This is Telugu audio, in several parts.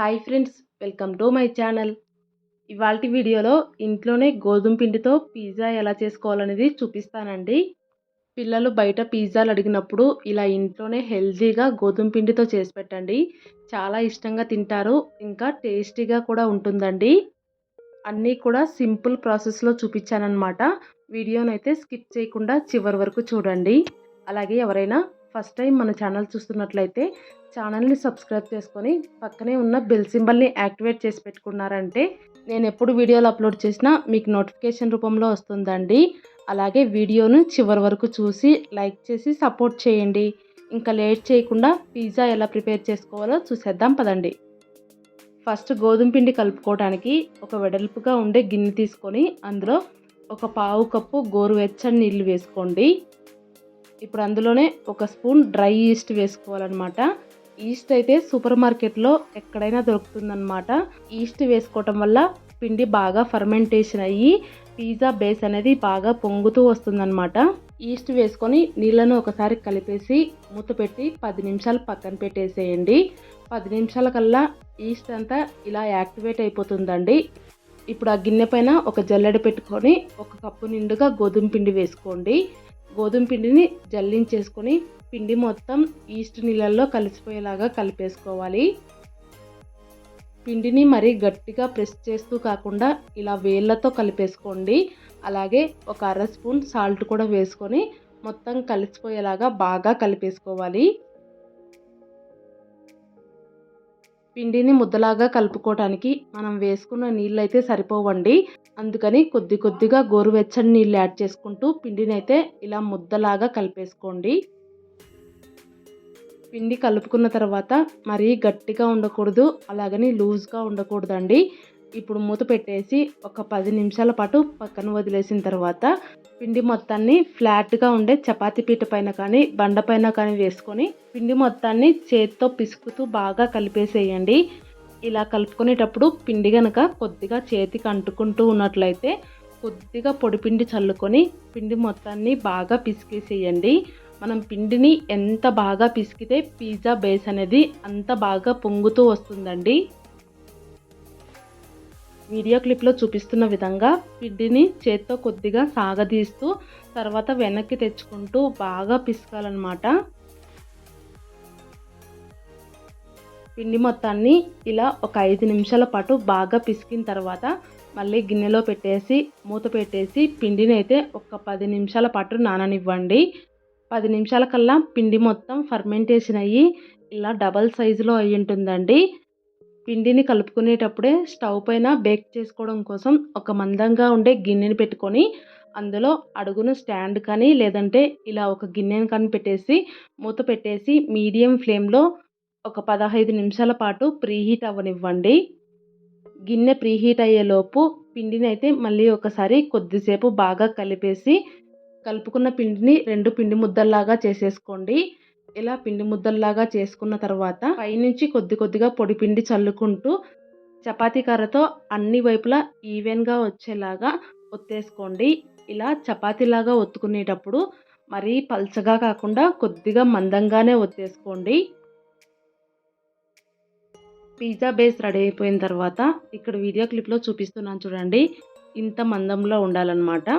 Hi friends welcome to my channel. ఇవాళ వీడియోలో ఇంట్లోనే గోధుమ పిండితో పిజ్జా ఎలా చేసుకోవాలనేది చూపిస్తానండి. పిల్లలు బయట పిజ్జాలు అడిగినప్పుడు ఇలా ఇంట్లోనే హెల్తీగా గోధుమ పిండితో చేసి పెట్టండి. చాలా ఇష్టంగా తింటారు ఇంకా టేస్టీగా కూడా ఉంటుందండి. అన్నీ కూడా సింపుల్ ప్రాసెస్లో చూపించానమాట వీడియోనైతే స్కిప్ చేయకుండా చివరి వరకు చూడండి. అలాగే ఎవరైనా ఫస్ట్ టైం మన ఛానల్ చూస్తున్నట్లయితే ఛానల్ని సబ్స్క్రైబ్ చేసుకొని పక్కనే ఉన్న బెల్ సింబల్ని యాక్టివేట్ చేసి పెట్టుకున్నారంటే నేను ఎప్పుడు వీడియోలు అప్లోడ్ చేసినా మీకు నోటిఫికేషన్ రూపంలో వస్తుందండి. అలాగే వీడియోను చివరి వరకు చూసి లైక్ చేసి సపోర్ట్ చేయండి. ఇంకా లేట్ చేయకుండా పిజ్జా ఎలా ప్రిపేర్ చేసుకోవాలో చూసేద్దాం పదండి. ఫస్ట్ గోధుమ పిండి కలుపుకోవడానికి ఒక వెడల్పుగా ఉండే గిన్నె తీసుకొని అందులో ఒక పావు కప్పు గోరువెచ్చని నీళ్ళు వేసుకోండి. ఇప్పుడు అందులోనే ఒక స్పూన్ డ్రై ఈస్ట్ వేసుకోవాలన్నమాట. ఈస్ట్ అయితే సూపర్ మార్కెట్లో ఎక్కడైనా దొరుకుతుందన్నమాట. ఈస్ట్ వేసుకోవటం వల్ల పిండి బాగా ఫర్మెంటేషన్ అయ్యి పిజ్జా బేస్ అనేది బాగా పొంగుతూ వస్తుందన్నమాట. ఈస్ట్ వేసుకొని నీళ్ళను ఒకసారి కలిపేసి మూత పెట్టి పది నిమిషాలు పక్కన పెట్టేసేయండి. పది నిమిషాల కల్లా ఈస్ట్ అంతా ఇలా యాక్టివేట్ అయిపోతుందండి. ఇప్పుడు ఆ గిన్నె పైన ఒక జల్లెడ పెట్టుకొని ఒక కప్పు నిండుగా గోధుమ పిండి వేసుకోండి. గోధుమ పిండిని జల్లించేసుకొని పిండి మొత్తం ఈస్ట్ నీళ్ళల్లో కలిసిపోయేలాగా కలిపేసుకోవాలి. పిండిని మరీ గట్టిగా ప్రెస్ చేస్తూ కాకుండా ఇలా వేళ్ళతో కలిపేసుకోండి. అలాగే ఒక అర స్పూన్ సాల్ట్ కూడా వేసుకొని మొత్తం కలిసిపోయేలాగా బాగా కలిపేసుకోవాలి. పిండిని ముద్దలాగా కలుపుకోవడానికి మనం వేసుకున్న నీళ్ళు అయితే సరిపోవండి. అందుకని కొద్ది కొద్దిగా గోరువెచ్చని నీళ్ళు యాడ్ చేసుకుంటూ పిండిని అయితే ఇలా ముద్దలాగా కలిపేసుకోండి. పిండి కలుపుకున్న తర్వాత మరీ గట్టిగా ఉండకూడదు అలాగని లూజ్గా ఉండకూడదండి. ఇప్పుడు మూత పెట్టేసి ఒక పది నిమిషాల పాటు పక్కన వదిలేసిన తర్వాత పిండి మొత్తాన్ని ఫ్లాట్గా ఉండే చపాతీ పీట పైన కానీ బండ పైన కానీ వేసుకొని పిండి మొత్తాన్ని చేతితో పిసుకుతూ బాగా కలిపేసేయండి. ఇలా కలుపుకునేటప్పుడు పిండి కనుక కొద్దిగా చేతికి అంటుకుంటూ ఉన్నట్లయితే కొద్దిగా పొడిపిండి చల్లుకొని పిండి మొత్తాన్ని బాగా పిసికేసేయండి. మనం పిండిని ఎంత బాగా పిసికితే పిజ్జా బేస్ అనేది అంత బాగా పొంగుతూ వస్తుందండి. వీడియో క్లిప్లో చూపిస్తున్న విధంగా పిండిని చేత్తో కొద్దిగా సాగదీస్తూ తర్వాత వెనక్కి తెచ్చుకుంటూ బాగా పిసకాలన్నమాట. పిండి మొత్తాన్ని ఇలా ఒక ఐదు నిమిషాల పాటు బాగా పిసికిన తర్వాత మళ్ళీ గిన్నెలో పెట్టేసి మూత పెట్టేసి పిండిని అయితే ఒక పది నిమిషాల పాటు నాననివ్వండి. పది నిమిషాల కల్లా పిండి మొత్తం ఫర్మెంటేషన్ అయ్యి ఇలా డబల్ సైజులో అయి ఉంటుందండి పిండిని కలుపుకునేటప్పుడే స్టవ్ పైన బేక్ చేసుకోవడం కోసం ఒక మందంగా ఉండే గిన్నెని పెట్టుకొని అందులో అడుగును స్టాండ్ కానీ లేదంటే ఇలా ఒక గిన్నెని కానీ పెట్టేసి మూత పెట్టేసి మీడియం ఫ్లేమ్లో ఒక పదహైదు నిమిషాల పాటు ప్రీహీట్ అవ్వనివ్వండి. గిన్నె ప్రీహీట్ అయ్యేలోపు పిండిని అయితే మళ్ళీ ఒకసారి కొద్దిసేపు బాగా కలిపేసి కలుపుకున్న పిండిని రెండు పిండి ముద్దల్లాగా చేసేసుకోండి. ఇలా పిండి ముద్దల్లాగా చేసుకున్న తర్వాత పైనుంచి కొద్ది కొద్దిగా పొడి పిండి చల్లుకుంటూ చపాతీ కర్రతో అన్ని వైపులా ఈవెన్గా వచ్చేలాగా ఒత్తేసుకోండి. ఇలా చపాతీలాగా ఒత్తుకునేటప్పుడు మరీ పల్చగా కాకుండా కొద్దిగా మందంగానే ఒత్తేసుకోండి. పిజ్జా బేస్ రెడీ అయిపోయిన తర్వాత ఇక్కడ వీడియో క్లిప్లో చూపిస్తున్నాను చూడండి. ఇంత మందంలో ఉండాలన్నమాట.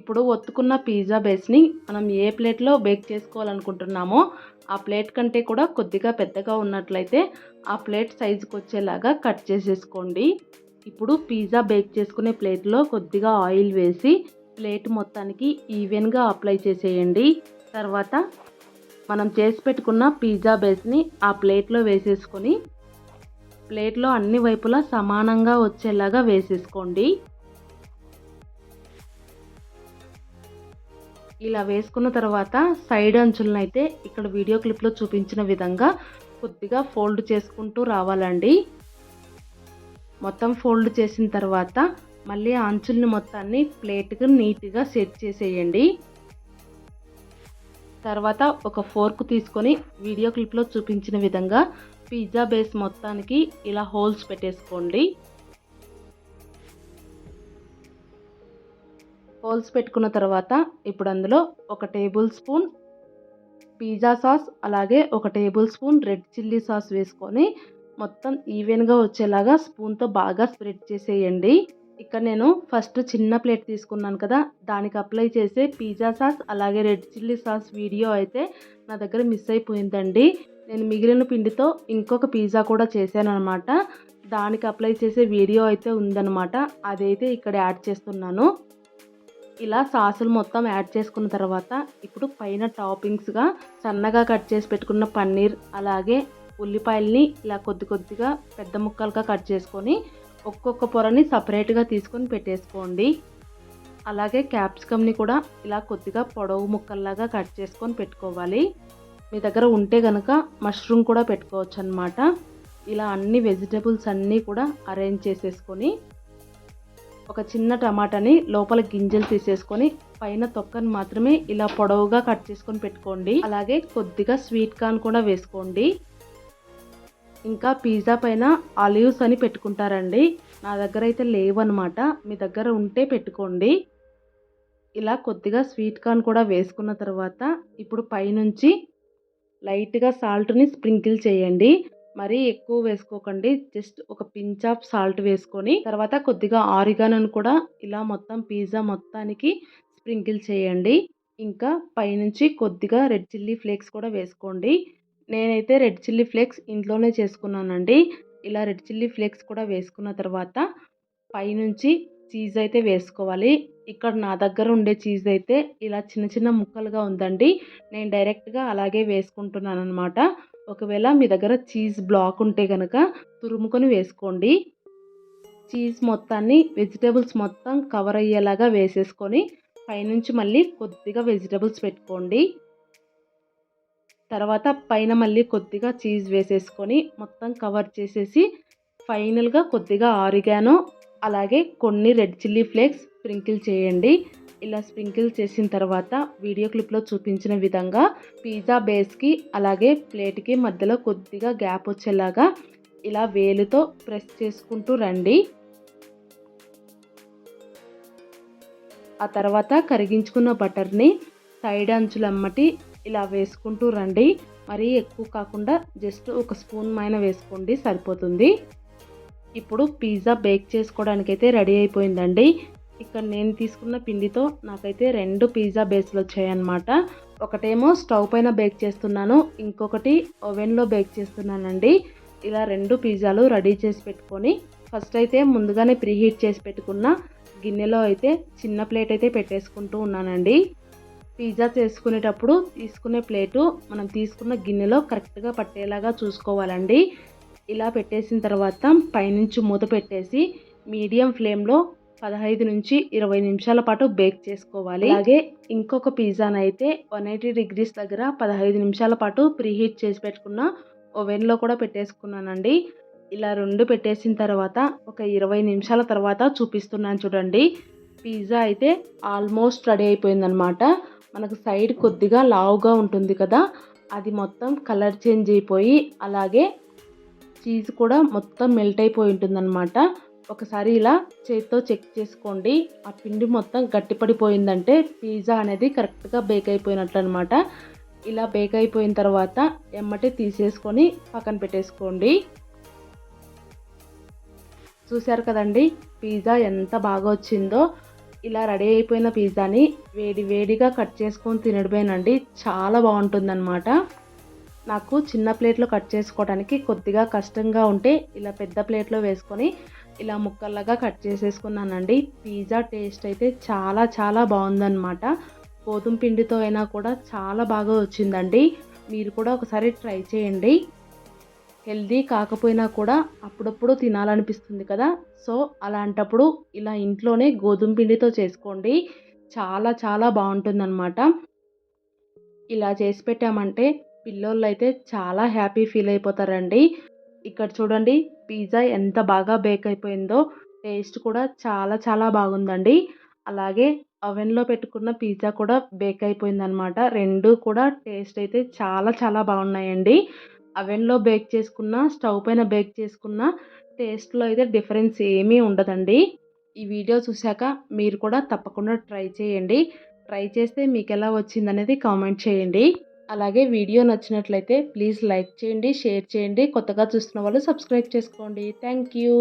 ఇప్పుడు ఒత్తుకున్న పిజ్జా బేస్ని మనం ఏ ప్లేట్లో బేక్ చేసుకోవాలనుకుంటున్నామో ఆ ప్లేట్ కంటే కూడా కొద్దిగా పెద్దగా ఉన్నట్లయితే ఆ ప్లేట్ సైజుకి వచ్చేలాగా కట్ చేసేసుకోండి. ఇప్పుడు పిజ్జా బేక్ చేసుకునే ప్లేట్లో కొద్దిగా ఆయిల్ వేసి ప్లేట్ మొత్తానికి ఈవెన్గా అప్లై చేసేయండి. తర్వాత మనం చేసి పెట్టుకున్న పిజ్జా బేస్ని ఆ ప్లేట్లో వేసేసుకొని ప్లేట్లో అన్ని వైపులా సమానంగా వచ్చేలాగా వేసేసుకోండి. ఇలా వేసుకున్న తర్వాత సైడ్ అంచులను అయితే ఇక్కడ వీడియో క్లిప్లో చూపించిన విధంగా కొద్దిగా ఫోల్డ్ చేసుకుంటూ రావాలండి. మొత్తం ఫోల్డ్ చేసిన తర్వాత మళ్ళీ అంచుల్ని మొత్తాన్ని ప్లేట్కి నీట్గా సెట్ చేసేయండి. తర్వాత ఒక ఫోర్క్ తీసుకొని వీడియో క్లిప్లో చూపించిన విధంగా పిజ్జా బేస్ మొత్తానికి ఇలా హోల్స్ పెట్టేసుకోండి. హోల్స్ పెట్టుకున్న తర్వాత ఇప్పుడు అందులో ఒక టేబుల్ స్పూన్ పిజ్జా సాస్ అలాగే ఒక table spoon red chilli sauce వేసుకొని మొత్తం ఈవెన్గా వచ్చేలాగా స్పూన్తో బాగా స్ప్రెడ్ చేసేయండి. ఇక్కడ నేను ఫస్ట్ చిన్న ప్లేట్ తీసుకున్నాను కదా దానికి అప్లై చేసే పిజ్జా సాస్ అలాగే రెడ్ చిల్లీ సాస్ వీడియో అయితే నా దగ్గర మిస్ అయిపోయిందండి. నేను మిగిలిన పిండితో ఇంకొక పిజ్జా కూడా చేశాను అనమాట దానికి అప్లై చేసే వీడియో అయితే ఉందన్నమాట. అదైతే ఇక్కడ యాడ్ చేస్తున్నాను. ఇలా సాసులు మొత్తం యాడ్ చేసుకున్న తర్వాత ఇప్పుడు పైన టాపింగ్స్గా సన్నగా కట్ చేసి పెట్టుకున్న పన్నీర్ అలాగే ఉల్లిపాయల్ని ఇలా కొద్ది కొద్దిగా పెద్ద ముక్కలుగా కట్ చేసుకొని ఒక్కొక్క పొరని సపరేట్గా తీసుకొని పెట్టేసుకోండి. అలాగే క్యాప్సికమ్ని కూడా ఇలా కొద్దిగా పొడవు ముక్కల్లాగా కట్ చేసుకొని పెట్టుకోవాలి. మీ దగ్గర ఉంటే కనుక మష్రూమ్ కూడా పెట్టుకోవచ్చు అనమాట ఇలా అన్ని వెజిటేబుల్స్ అన్నీ కూడా అరేంజ్ చేసేసుకొని ఒక చిన్న టమాటాని లోపల గింజలు తీసేసుకొని పైన తొక్కని మాత్రమే ఇలా పొడవుగా కట్ చేసుకొని పెట్టుకోండి. అలాగే కొద్దిగా స్వీట్ కార్న్ కూడా వేసుకోండి. ఇంకా పిజ్జా పైన ఆలివ్స్ అని పెట్టుకుంటారండి. నా దగ్గర అయితే లేవన్నమాట. మీ దగ్గర ఉంటే పెట్టుకోండి. ఇలా కొద్దిగా స్వీట్ కార్న్ కూడా వేసుకున్న తర్వాత ఇప్పుడు పైనుంచి లైట్గా సాల్ట్ని స్ప్రింకిల్ చేయండి. మరీ ఎక్కువ వేసుకోకండి. జస్ట్ ఒక పించ్ ఆఫ్ సాల్ట్ వేసుకొని తర్వాత కొద్దిగా ఆరిగానని కూడా ఇలా మొత్తం పిజ్జా మొత్తానికి స్ప్రింకిల్ చేయండి. ఇంకా పైనుంచి కొద్దిగా రెడ్ చిల్లీ ఫ్లేక్స్ కూడా వేసుకోండి. నేనైతే రెడ్ చిల్లీ ఫ్లేక్స్ ఇంట్లోనే చేసుకున్నానండి. ఇలా రెడ్ చిల్లీ ఫ్లేక్స్ కూడా వేసుకున్న తర్వాత పైనుంచి చీజ్ అయితే వేసుకోవాలి. ఇక్కడ నా దగ్గర ఉండే చీజ్ అయితే ఇలా చిన్న చిన్న ముక్కలుగా ఉందండి. నేను డైరెక్ట్గా అలాగే వేసుకుంటున్నాను అనమాట ఒకవేళ మీ దగ్గర చీజ్ బ్లాక్ ఉంటే కనుక తురుముకొని వేసుకోండి. చీజ్ మొత్తాన్ని వెజిటేబుల్స్ మొత్తం కవర్ అయ్యేలాగా వేసేసుకొని పైనుంచి మళ్ళీ కొద్దిగా వెజిటేబుల్స్ పెట్టుకోండి. తర్వాత పైన మళ్ళీ కొద్దిగా చీజ్ వేసేసుకొని మొత్తం కవర్ చేసేసి ఫైనల్గా కొద్దిగా ఆరిగానో అలాగే కొన్ని రెడ్ చిల్లీ ఫ్లేక్స్ స్ప్రింకిల్ చేయండి. ఇలా స్ప్రింకిల్ చేసిన తర్వాత వీడియో క్లిప్లో చూపించిన విధంగా పిజ్జా బేస్కి అలాగే ప్లేట్కి మధ్యలో కొద్దిగా గ్యాప్ వచ్చేలాగా ఇలా వేలుతో ప్రెస్ చేసుకుంటూ రండి. ఆ తర్వాత కరిగించుకున్న బటర్ని సైడ్ అంచులమ్మటి ఇలా వేసుకుంటూ రండి. మరీ ఎక్కువ కాకుండా జస్ట్ ఒక స్పూన్ మైన వేసుకోండి సరిపోతుంది. ఇప్పుడు పిజ్జా బేక్ చేసుకోవడానికైతే రెడీ అయిపోయిందండి. ఇక్కడ నేను తీసుకున్న పిండితో నాకైతే రెండు పిజ్జా బేస్లు వచ్చాయన్నమాట. ఒకటేమో స్టవ్ పైన బేక్ చేస్తున్నాను ఇంకొకటి ఓవెన్లో బేక్ చేస్తున్నానండి. ఇలా రెండు పిజ్జాలు రెడీ చేసి పెట్టుకొని ఫస్ట్ అయితే ముందుగానే ప్రీహీట్ చేసి పెట్టుకున్న గిన్నెలో అయితే చిన్న ప్లేట్ అయితే పెట్టేసుకుంటూ ఉన్నానండి. పిజ్జా చేసుకునేటప్పుడు తీసుకునే ప్లేటు మనం తీసుకున్న గిన్నెలో కరెక్ట్గా పట్టేలాగా చూసుకోవాలండి. ఇలా పెట్టేసిన తర్వాత పైనుంచి మూత పెట్టేసి మీడియం ఫ్లేమ్లో పదహైదు నుంచి ఇరవై నిమిషాల పాటు బేక్ చేసుకోవాలి. అలాగే ఇంకొక పిజ్జానైతే వన్ ఎయిటీ డిగ్రీస్ దగ్గర పదహైదు నిమిషాల పాటు ప్రీహీట్ చేసి పెట్టుకున్న ఓవెన్లో కూడా పెట్టేసుకున్నానండి. ఇలా రెండు పెట్టేసిన తర్వాత ఒక ఇరవై నిమిషాల తర్వాత చూపిస్తున్నాను చూడండి. పిజ్జా అయితే ఆల్మోస్ట్ రెడీ అయిపోయిందనమాట మనకు సైడ్ కొద్దిగా లావుగా ఉంటుంది కదా అది మొత్తం కలర్ చేంజ్ అయిపోయి అలాగే చీజ్ కూడా మొత్తం మెల్ట్ అయిపోయి ఉంటుందన్నమాట. ఒకసారి ఇలా చేతితో చెక్ చేసుకోండి. ఆ పిండి మొత్తం గట్టిపడిపోయిందంటే పిజ్జా అనేది కరెక్ట్గా బేక్ అయిపోయినట్లు అనమాట ఇలా బేక్ అయిపోయిన తర్వాత ఎమ్మటే తీసేసుకొని పక్కన పెట్టేసుకోండి. చూశారు కదండి పిజ్జా ఎంత బాగా వచ్చిందో. ఇలా రెడీ అయిపోయిన పిజ్జాని వేడి వేడిగా కట్ చేసుకొని తినడమేనండి చాలా బాగుంటుందన్నమాట. నాకు చిన్న ప్లేట్లో కట్ చేసుకోవడానికి కొద్దిగా కష్టంగా ఉంటే ఇలా పెద్ద ప్లేట్లో వేసుకొని ఇలా ముక్కల్లాగా కట్ చేసేసుకున్నానండి. పిజ్జా టేస్ట్ అయితే చాలా చాలా బాగుందన్నమాట. గోధుమ పిండితో అయినా కూడా చాలా బాగా వచ్చిందండి. మీరు కూడా ఒకసారి ట్రై చేయండి. హెల్దీ కాకపోయినా కూడా అప్పుడప్పుడు తినాలనిపిస్తుంది కదా. సో అలాంటప్పుడు ఇలా ఇంట్లోనే గోధుమ పిండితో చేసుకోండి. చాలా చాలా బాగుంటుందన్నమాట. ఇలా చేసి పెట్టామంటే పిల్లోళ్ళు అయితే చాలా హ్యాపీ ఫీల్ అయిపోతారండి. ఇక్కడ చూడండి పిజ్జా ఎంత బాగా బేక్ అయిపోయిందో టేస్ట్ కూడా చాలా చాలా బాగుందండి. అలాగే అవెన్లో పెట్టుకున్న పిజ్జా కూడా బేక్ అయిపోయిందనమాట రెండు కూడా టేస్ట్ అయితే చాలా చాలా బాగున్నాయండి. అవెన్లో బేక్ చేసుకున్న స్టవ్ పైన బేక్ చేసుకున్న టేస్ట్లో అయితే డిఫరెన్స్ ఏమీ ఉండదండి. ఈ వీడియో చూశాక మీరు కూడా తప్పకుండా ట్రై చేయండి. ట్రై చేస్తే మీకు ఎలా వచ్చిందనేది కామెంట్ చేయండి. అలాగే వీడియో నచ్చినట్లయితే ప్లీజ్ లైక్ చేయండి షేర్ చేయండి. కొత్తగా చూస్తున్న వాళ్ళు సబ్స్క్రైబ్ చేసుకోండి. Thank you.